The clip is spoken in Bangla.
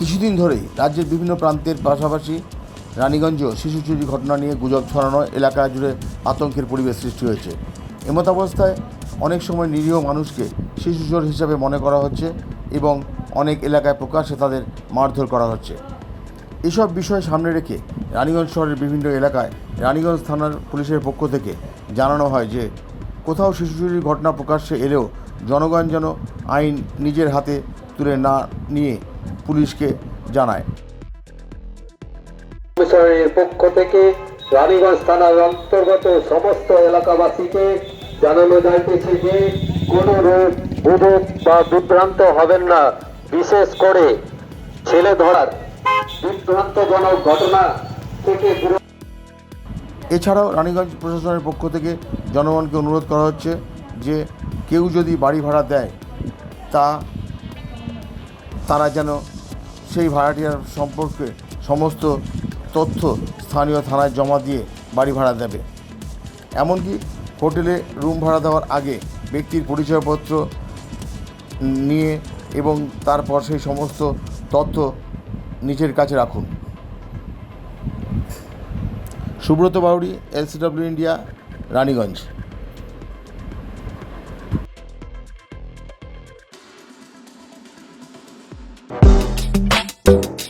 কিছুদিন ধরেই রাজ্যের বিভিন্ন প্রান্তের পাশাপাশি রানীগঞ্জেও শিশু চুরির ঘটনা নিয়ে গুজব ছড়ানো এলাকা জুড়ে আতঙ্কের পরিবেশ সৃষ্টি হয়েছে। এমতাবস্থায় অনেক সময় নিরীহ মানুষকে শিশু চোর হিসাবে মনে করা হচ্ছে এবং অনেক এলাকায় প্রকাশ্যে তাদের মারধর করা হচ্ছে। এসব বিষয় সামনে রেখে রানীগঞ্জ শহরের বিভিন্ন এলাকায় রানীগঞ্জ থানার পুলিশের পক্ষ থেকে জানানো হয় যে, কোথাও শিশু চুরির ঘটনা প্রকাশ্যে এলেও জনগণ যেন আইন নিজের হাতে তুলে না নিয়ে পুলিশকে জানায়। পক্ষ থেকে রানীগঞ্জ থানার অন্তর্গত সমস্ত এলাকাবাসীকে জানানো যাইতেছে যে কোনো রোগ বুধক বা বিভ্রান্ত হবেন না। বিশেষ করে ছেলে ধরার বিভ্রান্তজনক ঘটনা থেকে এছাড়াও রানীগঞ্জ প্রশাসনের পক্ষ থেকে জনগণকে অনুরোধ করা হচ্ছে যে কেউ যদি বাড়ি ভাড়া দেয় তা তারা যেন সেই ভাড়াটিয়ার সম্পর্কে সমস্ত তথ্য স্থানীয় থানায় জমা দিয়ে বাড়ি ভাড়া দেবে। এমনকি হোটেলে রুম ভাড়া দেওয়ার আগে ব্যক্তির পরিচয়পত্র নিয়ে এবং তারপর সেই সমস্ত তথ্য নিজের কাছে রাখুন। Subrata Bauri LCW India Raniganj.